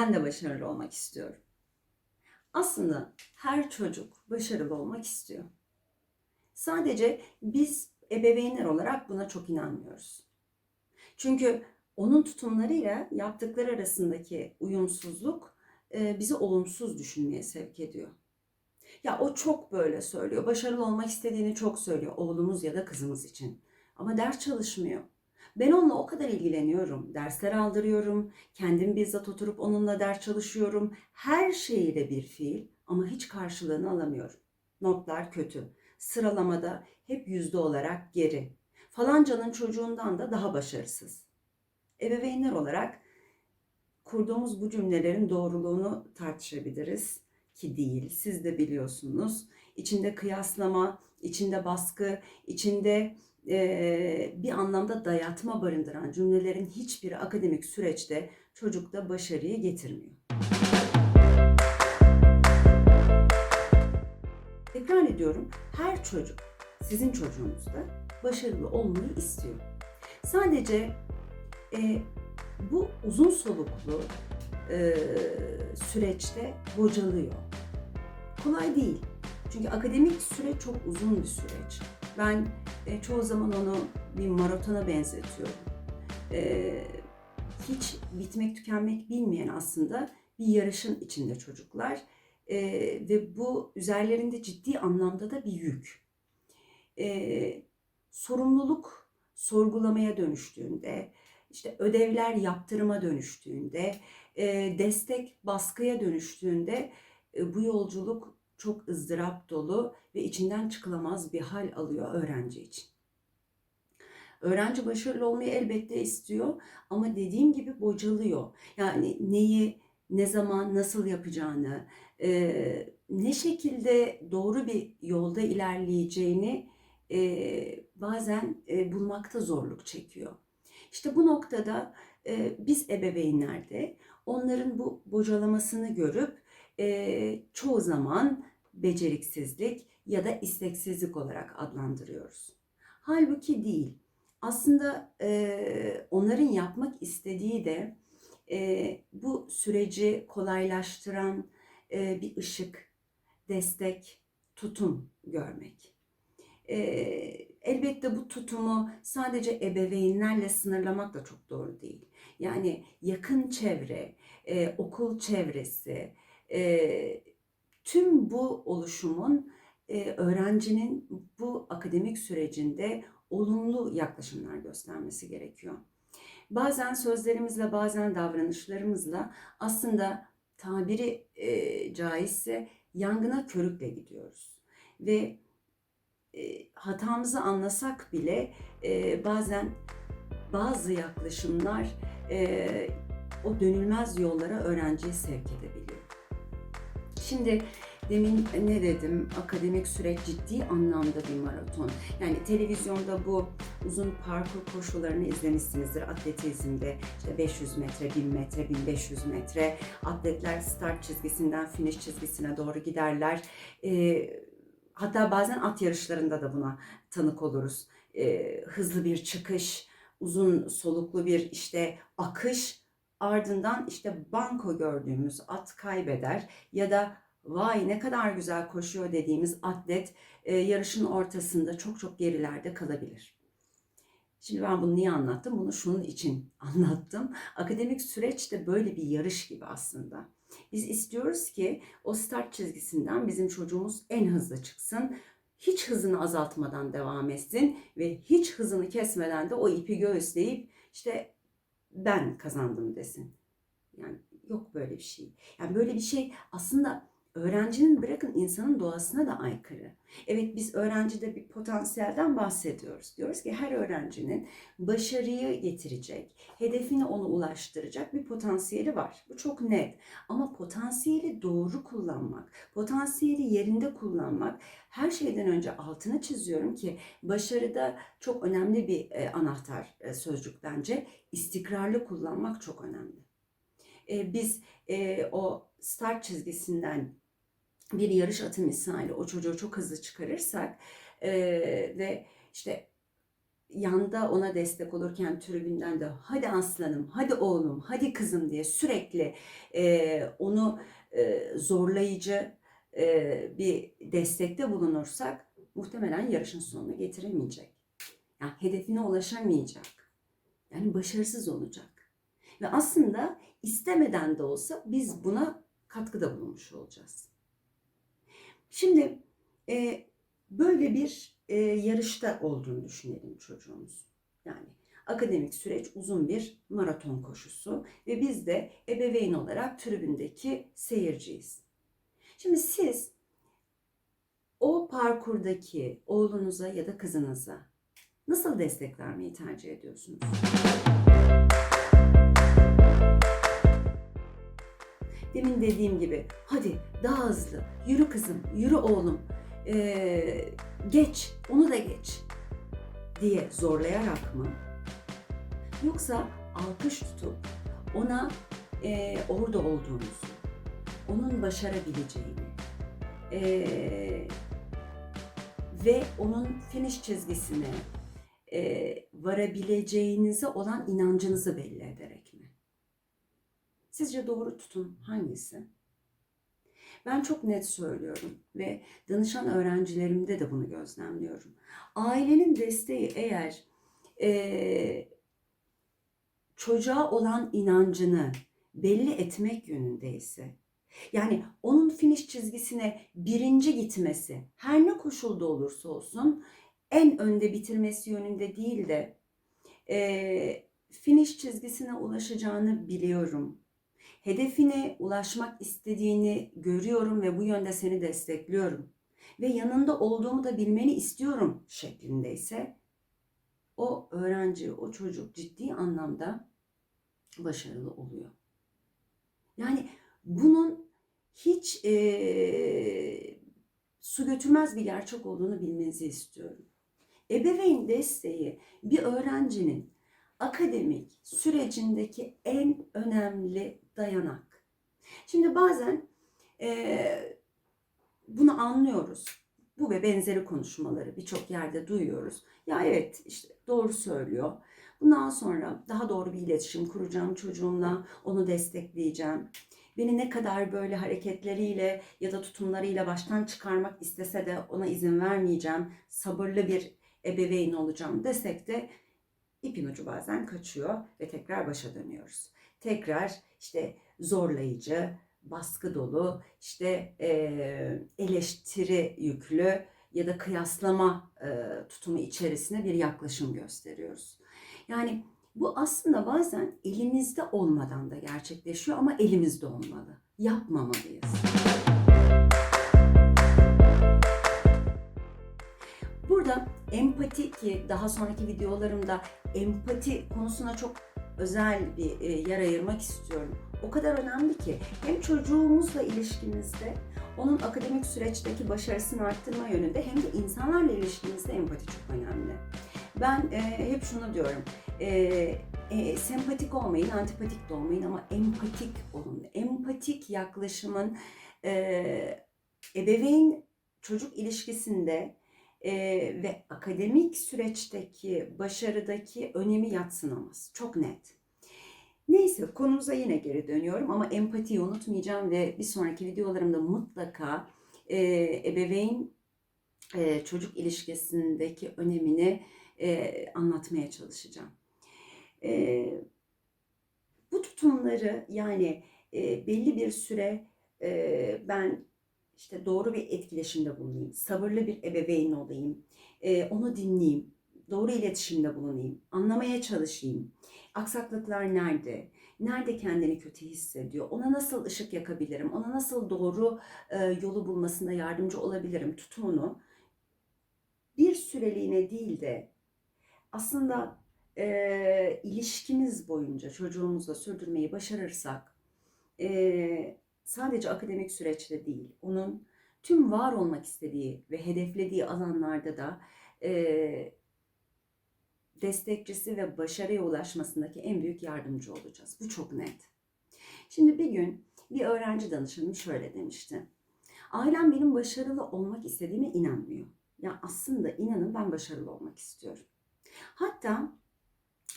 Ben de başarılı olmak istiyorum. Aslında her çocuk başarılı olmak istiyor. Sadece biz ebeveynler olarak buna çok inanmıyoruz. Çünkü onun tutumlarıyla yaptıkları arasındaki uyumsuzluk e, bizi olumsuz düşünmeye sevk ediyor. Ya o çok böyle söylüyor. Başarılı olmak istediğini çok söylüyor oğlumuz ya da kızımız için. Ama ders çalışmıyor. Ben onunla o kadar ilgileniyorum. Dersler aldırıyorum. Kendim bizzat oturup onunla ders çalışıyorum. Her şeyiyle bir fiil ama hiç karşılığını alamıyorum. Notlar kötü. Sıralamada hep yüzde olarak geri. Falancanın çocuğundan da daha başarısız. Ebeveynler olarak kurduğumuz bu cümlelerin doğruluğunu tartışabiliriz ki değil. Siz de biliyorsunuz. İçinde kıyaslama, içinde baskı, içinde e, bir anlamda dayatma barındıran cümlelerin hiçbiri akademik süreçte çocukta başarıyı getirmiyor. Tekrar ediyorum, her çocuk, sizin çocuğunuz da başarılı olmayı istiyor. Sadece e, bu uzun soluklu e, süreçte bocalıyor. Kolay değil. Çünkü akademik süreç çok uzun bir süreç. Ben e, çoğu zaman onu bir maratona benzetiyorum. E, hiç bitmek tükenmek bilmeyen aslında bir yarışın içinde çocuklar. E, ve bu üzerlerinde ciddi anlamda da bir yük. E, sorumluluk sorgulamaya dönüştüğünde, işte ödevler yaptırıma dönüştüğünde, e, destek baskıya dönüştüğünde e, bu yolculuk çok ızdırap dolu ve içinden çıkılamaz bir hal alıyor öğrenci için. Öğrenci başarılı olmayı elbette istiyor ama dediğim gibi bocalıyor. Yani neyi, ne zaman, nasıl yapacağını, e, ne şekilde doğru bir yolda ilerleyeceğini e, bazen e, bulmakta zorluk çekiyor. İşte bu noktada e, biz ebeveynlerde onların bu bocalamasını görüp e, çoğu zaman beceriksizlik ya da isteksizlik olarak adlandırıyoruz. Halbuki değil. Aslında e, onların yapmak istediği de e, bu süreci kolaylaştıran e, bir ışık, destek, tutum görmek. E, elbette bu tutumu sadece ebeveynlerle sınırlamak da çok doğru değil. Yani yakın çevre, e, okul çevresi, e, tüm bu oluşumun e, öğrencinin bu akademik sürecinde olumlu yaklaşımlar göstermesi gerekiyor. Bazen sözlerimizle, bazen davranışlarımızla aslında tabiri e, caizse yangına körükle gidiyoruz. Ve e, hatamızı anlasak bile e, bazen bazı yaklaşımlar o dönülmez yollara öğrenciyi sevk edebiliyor. Şimdi demin ne dedim? Akademik süreç ciddi anlamda bir maraton. Yani televizyonda bu uzun parkur koşularını izlemişsinizdir. Atletizmde işte 500 metre, 1000 metre, 1500 metre. Atletler start çizgisinden finish çizgisine doğru giderler. Ee, hatta bazen at yarışlarında da buna tanık oluruz. Ee, hızlı bir çıkış, uzun soluklu bir işte akış ardından işte banko gördüğümüz at kaybeder ya da vay ne kadar güzel koşuyor dediğimiz atlet e, yarışın ortasında çok çok gerilerde kalabilir. Şimdi ben bunu niye anlattım? Bunu şunun için anlattım. Akademik süreç de böyle bir yarış gibi aslında. Biz istiyoruz ki o start çizgisinden bizim çocuğumuz en hızlı çıksın. Hiç hızını azaltmadan devam etsin ve hiç hızını kesmeden de o ipi göğüsleyip işte ben kazandım desin. Yani yok böyle bir şey. Yani böyle bir şey aslında öğrencinin bırakın insanın doğasına da aykırı. Evet biz öğrencide bir potansiyelden bahsediyoruz. Diyoruz ki her öğrencinin başarıyı getirecek, hedefine onu ulaştıracak bir potansiyeli var. Bu çok net. Ama potansiyeli doğru kullanmak, potansiyeli yerinde kullanmak her şeyden önce altını çiziyorum ki başarıda çok önemli bir e, anahtar e, sözcük bence. İstikrarlı kullanmak çok önemli. E, biz o start çizgisinden bir yarış atı misali o çocuğu çok hızlı çıkarırsak e, ve işte yanda ona destek olurken tribünden de hadi aslanım, hadi oğlum, hadi kızım diye sürekli e, onu e, zorlayıcı e, bir destekte bulunursak muhtemelen yarışın sonuna getiremeyecek. Yani hedefine ulaşamayacak. Yani başarısız olacak. Ve aslında istemeden de olsa biz buna katkıda bulunmuş olacağız. Şimdi e, böyle bir e, yarışta olduğunu düşünelim çocuğumuz. Yani akademik süreç uzun bir maraton koşusu ve biz de ebeveyn olarak tribündeki seyirciyiz. Şimdi siz o parkurdaki oğlunuza ya da kızınıza nasıl destek vermeyi tercih ediyorsunuz? Demin dediğim gibi hadi daha hızlı yürü kızım yürü oğlum ee, geç onu da geç diye zorlayarak mı? Yoksa alkış tutup ona e, orada olduğunuzu, onun başarabileceğini e, ve onun finish çizgisine e, varabileceğinize olan inancınızı belli ederek mi? Sizce doğru tutum hangisi? Ben çok net söylüyorum ve danışan öğrencilerimde de bunu gözlemliyorum. Ailenin desteği eğer e, çocuğa olan inancını belli etmek yönündeyse, yani onun finish çizgisine birinci gitmesi her ne koşulda olursa olsun en önde bitirmesi yönünde değil de e, finish çizgisine ulaşacağını biliyorum. Hedefine ulaşmak istediğini görüyorum ve bu yönde seni destekliyorum. Ve yanında olduğumu da bilmeni istiyorum şeklindeyse o öğrenci, o çocuk ciddi anlamda başarılı oluyor. Yani bunun hiç e, su götürmez bir gerçek olduğunu bilmenizi istiyorum. Ebeveyn desteği bir öğrencinin akademik sürecindeki en önemli dayanak. Şimdi bazen e, bunu anlıyoruz. Bu ve benzeri konuşmaları birçok yerde duyuyoruz. Ya evet işte doğru söylüyor. Bundan sonra daha doğru bir iletişim kuracağım çocuğumla, onu destekleyeceğim. Beni ne kadar böyle hareketleriyle ya da tutumlarıyla baştan çıkarmak istese de ona izin vermeyeceğim. Sabırlı bir ebeveyn olacağım desek de ipin ucu bazen kaçıyor ve tekrar başa dönüyoruz. Tekrar işte zorlayıcı, baskı dolu, işte eleştiri yüklü ya da kıyaslama tutumu içerisine bir yaklaşım gösteriyoruz. Yani bu aslında bazen elimizde olmadan da gerçekleşiyor ama elimizde olmalı. Yapmamalıyız. Empati ki daha sonraki videolarımda empati konusuna çok özel bir e, yer ayırmak istiyorum. O kadar önemli ki hem çocuğumuzla ilişkimizde onun akademik süreçteki başarısını arttırma yönünde hem de insanlarla ilişkimizde empati çok önemli. Ben e, hep şunu diyorum. E, e, sempatik olmayın, antipatik de olmayın ama empatik olun. Empatik yaklaşımın e, ebeveyn çocuk ilişkisinde e, ve akademik süreçteki başarıdaki önemi yatsınamaz. Çok net. Neyse konumuza yine geri dönüyorum ama empatiyi unutmayacağım ve bir sonraki videolarımda mutlaka e, ebeveyn e, çocuk ilişkisindeki önemini e, anlatmaya çalışacağım. E, bu tutumları yani e, belli bir süre e, ben işte doğru bir etkileşimde bulunayım, sabırlı bir ebeveyn olayım, e, onu dinleyeyim, doğru iletişimde bulunayım, anlamaya çalışayım. Aksaklıklar nerede? Nerede kendini kötü hissediyor? Ona nasıl ışık yakabilirim? Ona nasıl doğru e, yolu bulmasında yardımcı olabilirim? Tutumunu bir süreliğine değil de aslında e, ilişkimiz boyunca çocuğumuzla sürdürmeyi başarırsak e, sadece akademik süreçte değil, onun tüm var olmak istediği ve hedeflediği alanlarda da e, destekçisi ve başarıya ulaşmasındaki en büyük yardımcı olacağız. Bu çok net. Şimdi bir gün bir öğrenci danışanım şöyle demişti. Ailem benim başarılı olmak istediğime inanmıyor. Ya aslında inanın ben başarılı olmak istiyorum. Hatta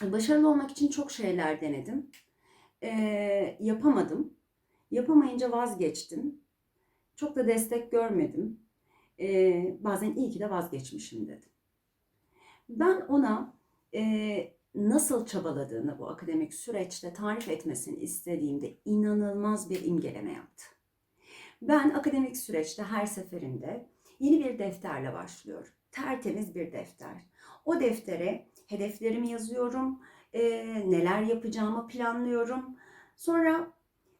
başarılı olmak için çok şeyler denedim. Ee, yapamadım. Yapamayınca vazgeçtim. Çok da destek görmedim. Ee, bazen iyi ki de vazgeçmişim dedim. Ben ona e, nasıl çabaladığını bu akademik süreçte tarif etmesini istediğimde inanılmaz bir imgeleme yaptı. Ben akademik süreçte her seferinde yeni bir defterle başlıyorum. Tertemiz bir defter. O deftere hedeflerimi yazıyorum, e, neler yapacağımı planlıyorum. Sonra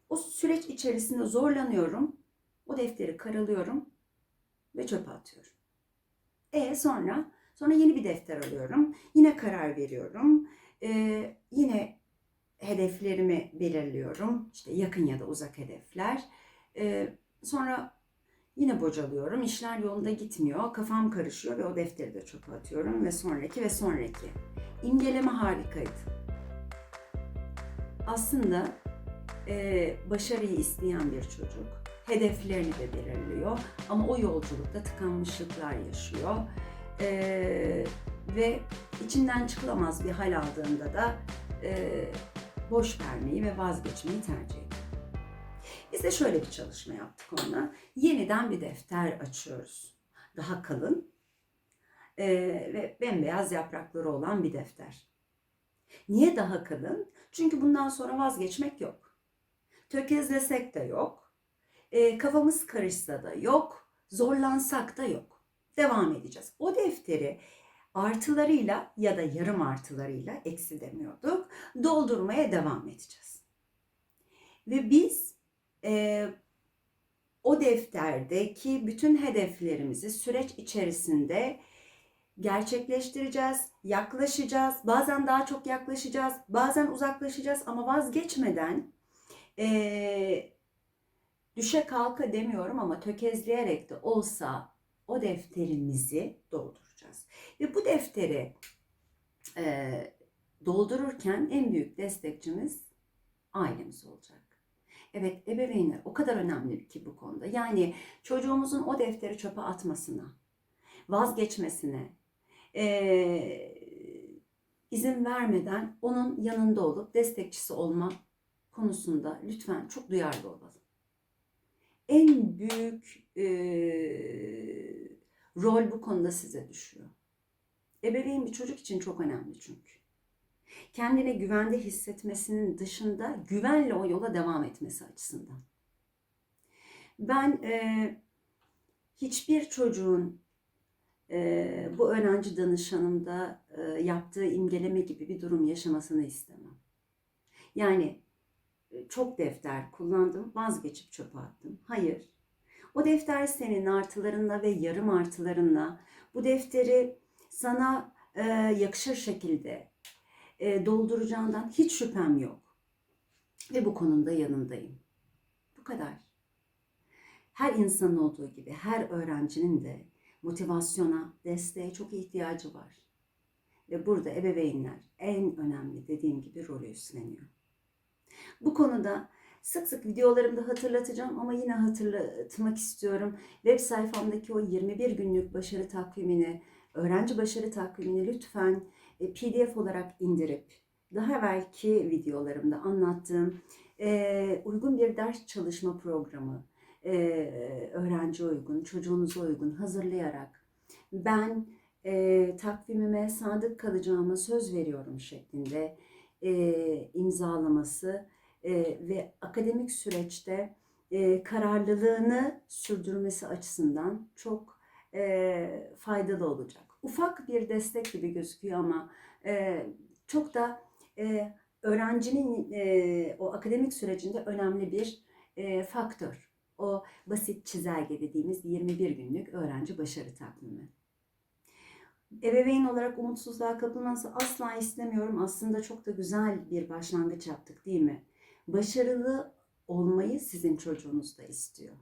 o süreç içerisinde zorlanıyorum. O defteri karalıyorum ve çöpe atıyorum. E sonra sonra yeni bir defter alıyorum. Yine karar veriyorum. E, yine hedeflerimi belirliyorum. İşte yakın ya da uzak hedefler. E, sonra yine bocalıyorum. İşler yolunda gitmiyor. Kafam karışıyor ve o defteri de çöpe atıyorum ve sonraki ve sonraki. İmgeleme harikaydı. Aslında e, başarıyı isteyen bir çocuk hedeflerini de belirliyor ama o yolculukta tıkanmışlıklar yaşıyor E, ve içinden çıkılamaz bir hal aldığında da e, boş vermeyi ve vazgeçmeyi tercih ediyor. Biz de şöyle bir çalışma yaptık onunla. Yeniden bir defter açıyoruz. Daha kalın e, ve bembeyaz yaprakları olan bir defter. Niye daha kalın? Çünkü bundan sonra vazgeçmek yok. Tökezlesek de yok. E, kafamız karışsa da yok. Zorlansak da yok. Devam edeceğiz. O defteri artılarıyla ya da yarım artılarıyla eksi demiyorduk. Doldurmaya devam edeceğiz. Ve biz e, o defterdeki bütün hedeflerimizi süreç içerisinde gerçekleştireceğiz, yaklaşacağız. Bazen daha çok yaklaşacağız, bazen uzaklaşacağız ama vazgeçmeden e, düşe kalka demiyorum ama tökezleyerek de olsa o defterimizi dolduracağız. Ve bu defteri e, doldururken en büyük destekçimiz ailemiz olacak. Evet ebeveynler o kadar önemli ki bu konuda. Yani çocuğumuzun o defteri çöpe atmasına, vazgeçmesine, e, izin vermeden onun yanında olup destekçisi olma konusunda lütfen çok duyarlı olalım. En büyük e, rol bu konuda size düşüyor. Ebeveyn bir çocuk için çok önemli çünkü. Kendine güvende hissetmesinin dışında güvenle o yola devam etmesi açısından. Ben e, hiçbir çocuğun e, bu öğrenci danışanımda e, yaptığı imgeleme gibi bir durum yaşamasını istemem. Yani çok defter kullandım, vazgeçip çöpe attım. Hayır. O defter senin artılarınla ve yarım artılarınla bu defteri sana e, yakışır şekilde e, dolduracağından hiç şüphem yok. Ve bu konuda yanındayım. Bu kadar. Her insanın olduğu gibi her öğrencinin de motivasyona, desteğe çok ihtiyacı var. Ve burada ebeveynler en önemli dediğim gibi rolü üstleniyor. Bu konuda sık sık videolarımda hatırlatacağım ama yine hatırlatmak istiyorum. Web sayfamdaki o 21 günlük başarı takvimini, öğrenci başarı takvimini lütfen e, PDF olarak indirip daha evvelki videolarımda anlattığım e, uygun bir ders çalışma programı, e, öğrenci uygun, çocuğunuza uygun hazırlayarak ben e, takvimime sadık kalacağıma söz veriyorum şeklinde e, imzalaması e, ve akademik süreçte e, kararlılığını sürdürmesi açısından çok e, faydalı olacak. Ufak bir destek gibi gözüküyor ama çok da öğrencinin o akademik sürecinde önemli bir faktör. O basit çizelge dediğimiz 21 günlük öğrenci başarı takvimi. Ebeveyn olarak umutsuzluğa kapılması asla istemiyorum. Aslında çok da güzel bir başlangıç yaptık değil mi? Başarılı olmayı sizin çocuğunuz da istiyor.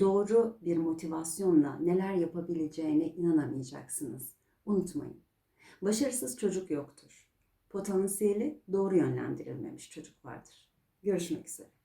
Doğru bir motivasyonla neler yapabileceğine inanamayacaksınız. Unutmayın. Başarısız çocuk yoktur. Potansiyeli doğru yönlendirilmemiş çocuk vardır. Görüşmek üzere.